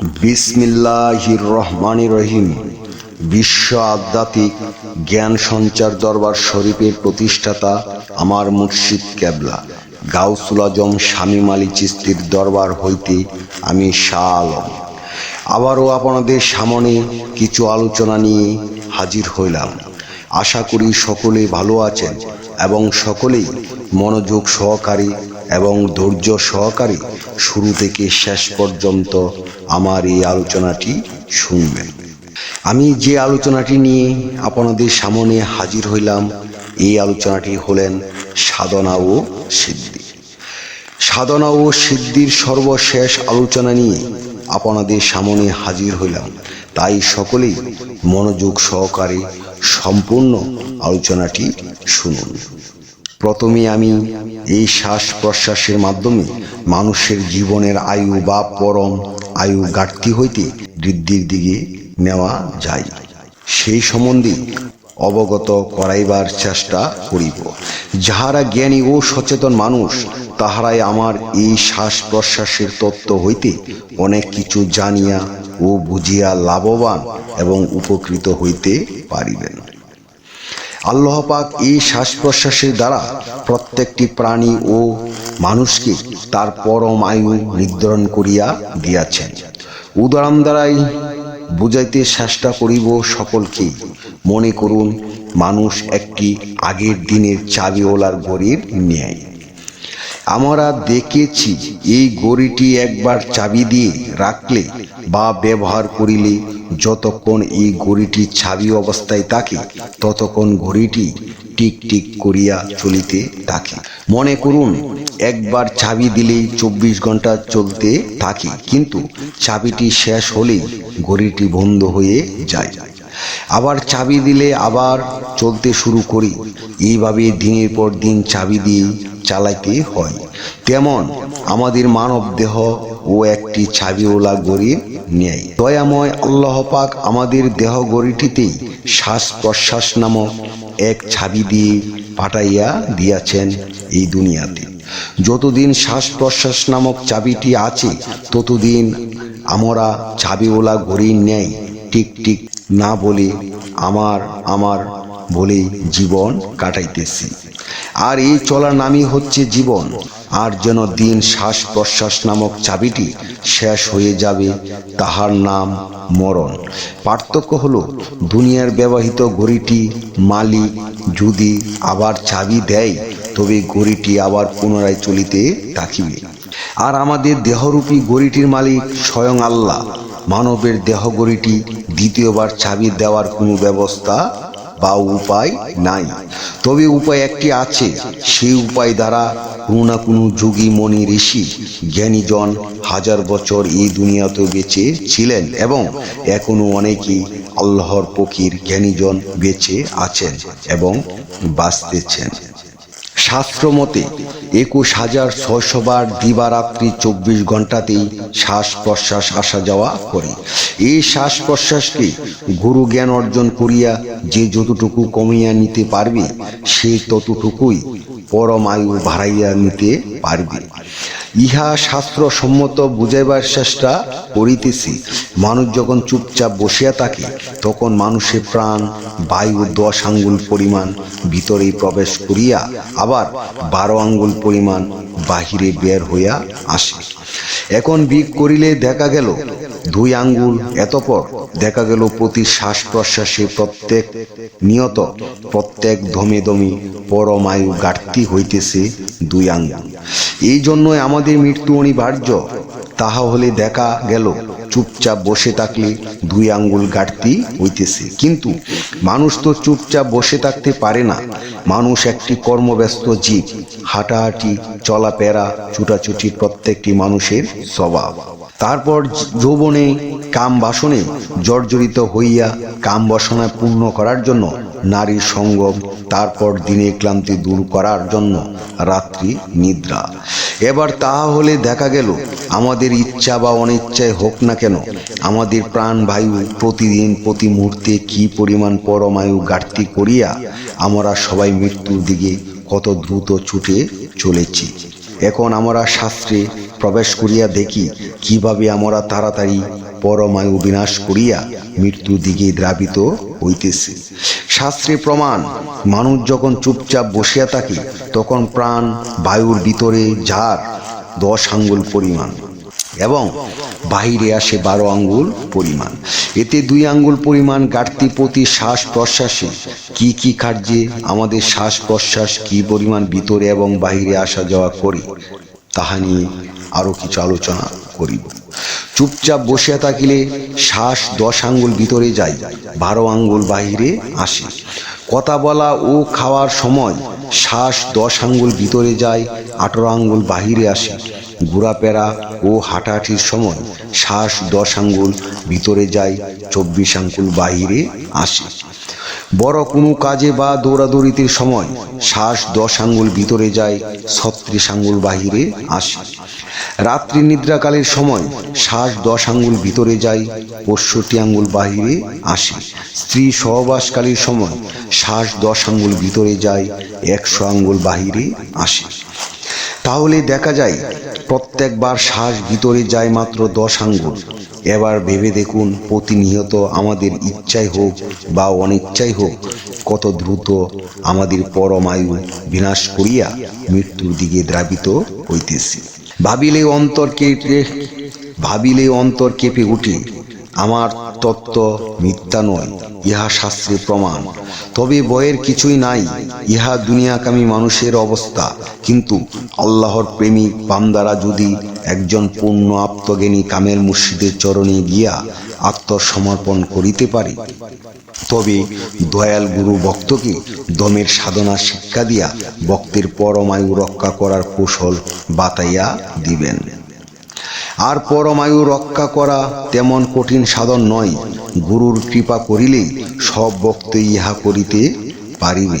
বিসমিল্লাহির রহমান রহিম। বিশ্ব আধ্যাত্মিক জ্ঞান সঞ্চার দরবার শরীফের প্রতিষ্ঠাতা আমার মুর্শিদ কেবলা গাউসুল আজম স্বামী মালি চিস্তির দরবার হইতে আমি শাহ আলম আবারও আপনাদের সামনে কিছু আলোচনা নিয়ে হাজির হইলাম। আশা করি সকলে ভালো আছেন এবং সকলেই মনোযোগ সহকারী এবং ধৈর্য সহকারে শুরু থেকে শেষ পর্যন্ত আমার এই আলোচনাটি শুনবেন। আমি যে আলোচনাটি নিয়ে আপনাদের সামনে হাজির হইলাম, এই আলোচনাটি হলেন সাধনা ও সিদ্ধি। সাধনা ও সিদ্ধির সর্বশেষ আলোচনা নিয়ে আপনাদের সামনে হাজির হইলাম। তাই সকলেই মনোযোগ সহকারে সম্পূর্ণ আলোচনাটি শুনুন। প্রথমে আমি এই শ্বাস প্রশ্বাসের মাধ্যমে মানুষের জীবনের আয়ু বা পরম আয়ু ঘাটতি হইতে বৃদ্ধির দিকে নেওয়া যায়। সেই সম্বন্ধে অবগত করাইবার চেষ্টা করিব। যাহারা জ্ঞানী ও সচেতন মানুষ, তাহারাই আমার এই শ্বাস প্রশ্বাসের তত্ত্ব হইতে অনেক কিছু জানিয়া ও বুঝিয়া লাভবান এবং উপকৃত হইতে পারিবেন। আল্লাহ পাক এই শ্বাস প্রশ্বাসের দ্বারা প্রত্যেকটি প্রাণী ও মানুষকে তার পরম আয়ু নির্ধারণ করিয়া দিয়াছেন। উদাহরণ দ্বারাই বুঝাইতে চেষ্টা করিব সকলকে, মনে করুন, মানুষ একটি আগের দিনের চাবিওয়ালার গরিব ন্যায়। আমরা দেখেছি, এই গড়িটি একবার চাবি দিয়ে রাখলে বা ব্যবহার করিলে যতক্ষণ এই ঘড়িটি ছাবি অবস্থায় থাকে, ততক্ষণ ঘড়িটি টিক টিক করিয়া চলিতে থাকে। মনে করুন, একবার চাবি দিলেই চব্বিশ ঘণ্টা চলতে থাকে, কিন্তু চাবিটি শেষ হলেই ঘড়িটি বন্ধ হয়ে যায়। আবার চাবি দিলে আবার চলতে শুরু করি। এইভাবে দিনের পর দিন চাবি দিয়ে চালাইতে হয়। তেমন আমাদের মানব দেহ ও একটি চাবিওয়ালা গড়ির নেয় দয়াময় আল্লাহ পাক আমাদের দেহ গড়িটিতেই শ্বাস প্রশ্বাস নামক এক ছাবি দিয়ে পাঠাইয়া দিয়াছেন এই দুনিয়াতে। যতদিন শ্বাস প্রশ্বাস নামক চাবিটি আছে, ততদিন আমরা চাবিওয়ালা ঘড়ির নেয় টিক টিক না বলে আমার আমার বলে জীবন কাটাইতেছি। আর এই চলার নামই হচ্ছে জীবন। আর যেন দিন শ্বাস প্রশ্বাস নামক চাবিটি শেষ হয়ে যাবে, তাহার নাম মরণ। পার্থক্য হলো, দুনিয়ার ব্যবহৃত ঘড়িটি মালিক যদি আবার চাবি দেয়, তবে ঘড়িটি আবার পুনরায় চলিতে থাকিবে। আর আমাদের দেহরূপী গড়িটির মালিক স্বয়ং আল্লাহ। মানবের দেহ গড়িটি দ্বিতীয়বার চাবি দেওয়ার কোনো ব্যবস্থা বা উপায় নাই। তবে উপায় একটি আছে, সেই উপায় দ্বারা কোনো না কোনো যোগী মণি ঋষি, জ্ঞানীজন হাজার বছর এই দুনিয়াতে বেঁচে ছিলেন এবং এখনও অনেকেই আল্লাহর পকির জ্ঞানীজন বেঁচে আছেন এবং বাঁচতেছেন। শাস্ত্র মতে একুশ হাজার ছয়শো বার দিবারাত্রি চব্বিশ ঘন্টাতেই শ্বাস প্রশ্বাস আসা যাওয়া করে। এই শ্বাস প্রশ্বাসকে গুরু জ্ঞান অর্জন করিয়া যে যতটুকু কমিয়া নিতে পারবে, সে ততটুকুই পরমায়ু বাড়াইয়া নিতে পারবে। ইহা শাস্ত্র সম্মত বুঝাইবার চেষ্টা করিতেছি। মানুষ যখন চুপচাপ বসিয়া থাকে, তখন মানুষের প্রাণ, বায়ু, দশ আঙ্গুল পরিমাণ ভিতরেই প্রবেশ করিয়া আবার বারো আঙ্গুল পরিমাণ বাহিরে বের হইয়া আসে। এখন বিক করিলে দেখা গেল, দুই আঙ্গুল এতপর দেখা গেল প্রতি শ্বাস প্রশ্বাসে প্রত্যেক নিয়ত, প্রত্যেক ধমে দমে পরমায়ু ঘাটতি হইতেছে দুই আঙ্গুল। এই জন্যই আমাদের মৃত্যু অনিবার্য। তাহা হলে দেখা গেল, চুপচাপ বসে থাকলে দুই আঙ্গুল ঘাটতি হইতেছে। কিন্তু মানুষ তো চুপচাপ বসে থাকতে পারে না। মানুষ একটি কর্মব্যস্ত জীব। হাঁটাহাঁটি, চলাফেরা ছুটাছুটি প্রত্যেকটি মানুষের স্বভাব। তারপর যৌবনে কাম বাসনে জর্জরিত হইয়া কাম বাসনা পূর্ণ করার জন্য, নারীর সঙ্গম, তারপর দিনে ক্লান্তি দূর করার জন্য রাত্রি নিদ্রা। এবার তাহা হলে দেখা গেল, আমাদের ইচ্ছা বা অনিচ্ছায় হোক না কেন, আমাদের প্রাণ বায়ু প্রতিদিন প্রতি মুহূর্তে কি পরিমাণ পরমায়ু ঘাটতি করিয়া আমরা সবাই মৃত্যুর দিকে কত দ্রুত ছুটে চলেছি। এখন আমরা শাস্ত্রে প্রবেশ করিয়া দেখি কীভাবে আমরা তাড়াতাড়ি পরমায়ু বিনাশ করিয়া মৃত্যু দিকে দ্রাবিত হইতেছে। শাস্ত্রে প্রমাণ, মানুষ যখন চুপচাপ বসিয়া থাকে, তখন প্রাণ বায়ুর ভিতরে যার দশ আঙ্গুল পরিমাণ এবং বাহিরে আসে বারো আঙ্গুল পরিমাণ। এতে দুই আঙ্গুল পরিমাণ ঘাটতি প্রতি শ্বাস প্রশ্বাসে কি কি কার্যে আমাদের শ্বাস প্রশ্বাস কি পরিমাণ ভিতরে এবং বাহিরে আসা যাওয়া করে? তাহা নিয়ে আরও কিছু আলোচনা করিব। চুপচাপ বসিয়া থাকিলে শ্বাস দশ আঙ্গুল ভিতরে যায়, বারো আঙ্গুল বাহিরে আসে। কথা বলা ও খাওয়ার সময় শ্বাস দশ আঙ্গুল ভিতরে যায়, আঠারো আঙ্গুল বাহিরে আসে। ঘোরাফেরা ও হাঁটাহাঁটির সময় শ্বাস দশ আঙ্গুল ভিতরে যায়, চব্বিশ আঙ্গুল বাহিরে আসে। বড় কোনো কাজে বা দৌড়াদৌড়িতে সময় শ্বাস দশ আঙ্গুল ভিতরে যায় ছত্রিশ আঙ্গুল বাহিরে আসে। রাত্রি নিদ্রাকালের সময় শ্বাস দশ আঙ্গুল ভিতরে যায় পঁয়ষট্টি আঙ্গুল বাহিরে আসে। স্ত্রী সহবাসকালীর সময় শ্বাস দশ আঙ্গুল ভিতরে যায় একশো আঙ্গুল বাহিরে আসে। তাহলে দেখা যায়, প্রত্যেকবার শ্বাস ভিতরে যায় মাত্র দশ আঙ্গুল। এবার ভেবে দেখুন, প্রতিনিয়ত আমাদের ইচ্ছাই হোক বা অনিচ্ছাই হোক, কত দ্রুত আমাদের পরমায়ু বিনাশ করিয়া মৃত্যুর দিকে দ্রাবিত হইতেছে। ভাবিলে অন্তর কেটে ভাবিলে অন্তর কেঁপে উঠে আমার তত্ত্ব মিথ্যা নয়, ইহা শাস্ত্রে প্রমাণ। তবে বয়ের কিছুই নাই, ইহা দুনিয়াকামী মানুষের অবস্থা। কিন্তু আল্লাহর প্রেমিক বান্দারা যদি একজন পূর্ণ আত্মজ্ঞানী কামেল মুর্শিদের চরণে গিয়া আত্মসমর্পণ করিতে পারে, তবে দয়াল গুরু ভক্তকে দমের সাধনা শিক্ষা দিয়া ভক্তের পরমায়ু রক্ষা করার কৌশল বাতাইয়া দিবেন। আর পরমায়ু রক্ষা করা তেমন কঠিন সাধন নয়। গুরুর কৃপা করিলেই সব ভক্ত ইহা করিতে পারিবে।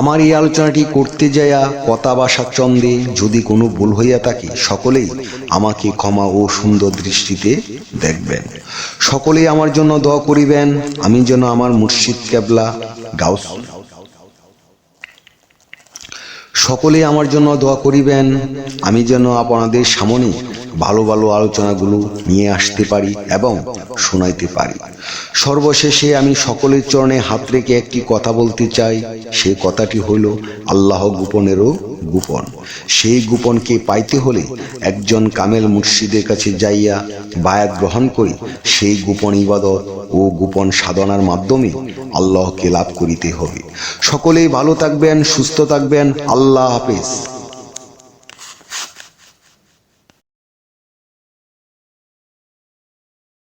আমার এই আলোচনাটি করতে যায়া কথা বা স্বাচ্ছন্দ্যে যদি কোনো ভুল হইয়া থাকে, সকলেই আমাকে ক্ষমা ও সুন্দর দৃষ্টিতে দেখবেন। সকলেই আমার জন্য দোয়া করিবেন। আমি যেন আমার মুর্শিদ কেবলা, গাউস। সকলে আমার জন্য দোয়া করিবেন। আমি যেন আপনাদের সামনে ভালো ভালো আলোচনাগুলো নিয়ে আসতে পারি এবং শোনাইতে পারি। সর্বশেষে আমি সকলের চরণে হাত রেখে একটি কথা বলতে চাই। সে কথাটি হলো আল্লাহ গোপনেরও গোপন। সেই গোপনকে পাইতে হলে একজন কামেল মুর্শিদের কাছে যাইয়া বায়াত গ্রহণ করে। সেই গোপন ইবাদত ও গোপন সাধনার মাধ্যমে আল্লাহকে লাভ করিতে হবে। সকলেই ভালো থাকবেন, সুস্থ থাকবেন। আল্লাহ হাফেজ।